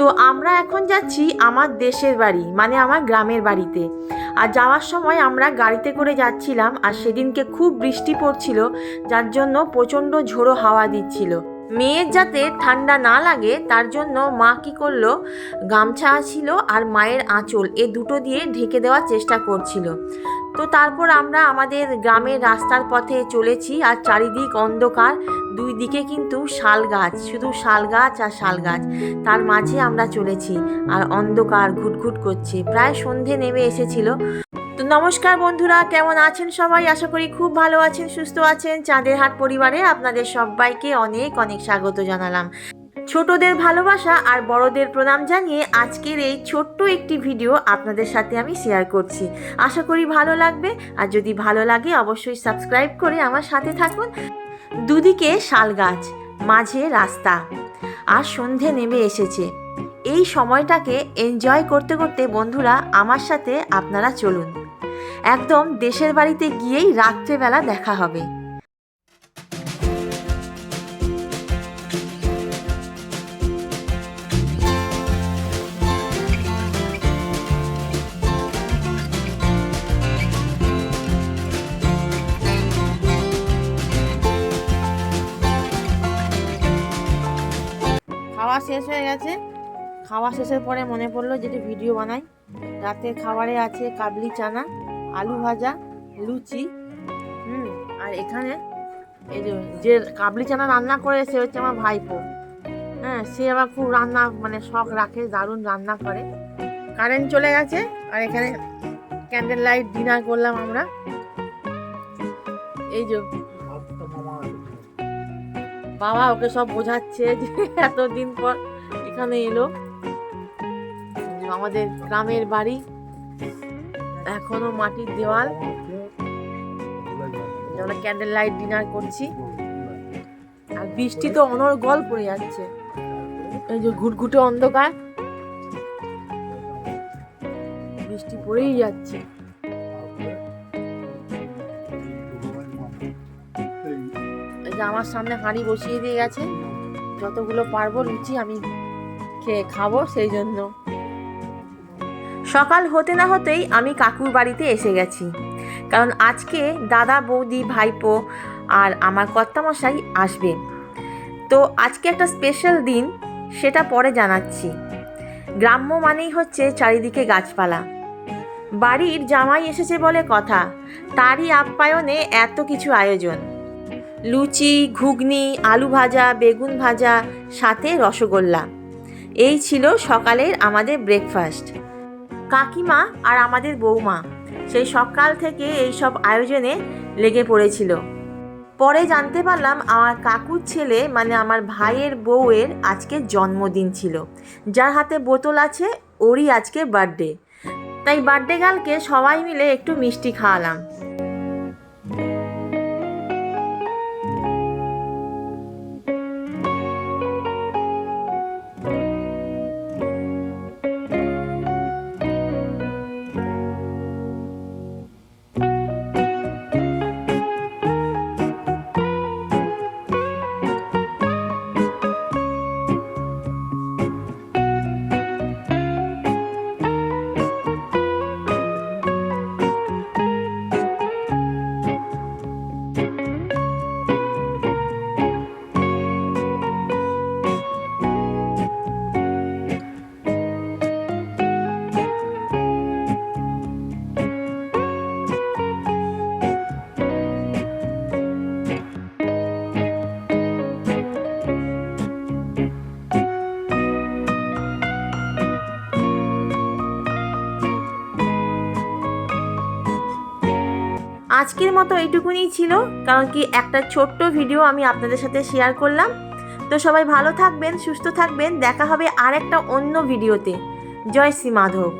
তো আমরা এখন যাচ্ছি আমার দেশের বাড়ি মানে আমার গ্রামের বাড়িতে। আর যাওয়ার সময় আমরা গাড়িতে করে যাচ্ছিলাম আর সেদিনকে খুব বৃষ্টি পড়ছিল, যার জন্য প্রচণ্ড ঝোড়ো হাওয়া দিচ্ছিল। মেয়ের যাতে ঠান্ডা না লাগে, তার জন্য মা কি করল, গামছা ছিল আর মায়ের আঁচল, এ দুটো দিয়ে ঢেকে দেওয়ার চেষ্টা করছিল। তো তারপর আমরা আমাদের গ্রামের রাস্তার পথে চলেছি আর চারিদিক অন্ধকার দুই দিকে কিন্তু শাল গাছ শুধু শাল গাছ আর শাল গাছ তার মাঝে আমরা চলেছি আর অন্ধকার ঘুটঘুট করছে। প্রায় সন্ধে নেমে এসেছিল। তো নমস্কার বন্ধুরা, কেমন আছেন সবাই? আশা করি খুব ভালো আছেন, সুস্থ আছেন। চাঁদের হাট পরিবারে আপনাদের সবাইকে অনেক অনেক স্বাগত জানালাম। ছোটদের ভালোবাসা আর বড়দের প্রণাম জানিয়ে আজকের এই ছোট্ট একটি ভিডিও আপনাদের সাথে আমি শেয়ার করছি। আশা করি ভালো লাগবে, আর যদি ভালো লাগে অবশ্যই সাবস্ক্রাইব করে আমার সাথে থাকুন। দুদিকে শাল গাছ মাঝে রাস্তা, আর সন্ধে নেমে এসেছে। এই সময়টাকে এনজয় করতে করতে বন্ধুরা আমার সাথে আপনারা চলুন। একদম দেশের বাড়িতে গিয়েই রাত্রেবেলা দেখা হবে। খাওয়া শেষ হয়ে গেছে। খাওয়া শেষের পরে মনে পড়ল যেটা ভিডিও বানাই। রাতের খাবারে আছে কাবলি চানা, আলু ভাজা, লুচি, হুম, আর এখানে এই যে যে কাবলি চানা রান্না করে সে হচ্ছে আমার ভাইপো। হ্যাঁ সে আবার খুব রান্না মানে শখ রাখে, দারুণ রান্না করে। কারেন্ট চলে গেছে, আর এখানে ক্যান্ডেল লাইট ডিনার করলাম আমরা। এই যে বাবা ওকে সব বোঝাচ্ছে যে এতদিন পর এখানে এলো। আমাদের গ্রামের বাড়ি, এখনও মাটির দেওয়াল। আমরা ক্যান্ডেল লাইট ডিনার করছি। আর বৃষ্টি তো অনর্গল পড়ে যাচ্ছে। এই যে ঘুটঘুটে অন্ধকার। বৃষ্টি পড়েই যাচ্ছে। আমার সামনে হাঁড়ি বসিয়ে দিয়ে গেছে। যতগুলো পারব লুচি আমি খেয়ে খাব সেই জন্য। সকাল হতে না হতেই আমি কাকুর বাড়িতে এসে গেছি। কারণ আজকে দাদা, বৌদি, ভাইপো আর আমার কর্তামশাই আসবে। তো আজকে একটা স্পেশাল দিন, সেটা পরে জানাচ্ছি। গ্রাম্য মানেই হচ্ছে চারিদিকে গাছপালা। বাড়ির জামাই এসেছে বলে কথা, তারই আপ্যায়নে এত কিছু আয়োজন। লুচি, ঘুগনি, আলু ভাজা, বেগুন ভাজা, সাথে রসগোল্লা। এই ছিল সকালের আমাদের ব্রেকফাস্ট কাকিমা আর আমাদের বৌমা সেই সকাল থেকে এই সব আয়োজনে লেগে পড়েছিল। পরে জানতে পারলাম আমার কাকুর ছেলে মানে আমার ভাইয়ের বউয়ের আজকে জন্মদিন ছিল। যার হাতে বোতল আছে, ওরই আজকে বার্থডে তাই বার্থডে গালকে সবাই মিলে একটু মিষ্টি খাওয়ালাম। আজকের মতো এইটুকুনি ছিল, কারণ কি একটা ছোট্ট ভিডিও আমি আপনাদের সাথে শেয়ার করলাম। তো সবাই ভালো থাকবেন, সুস্থ থাকবেন, দেখা হবে আর একটা অন্য ভিডিওতে। জয় শ্রী মাধব।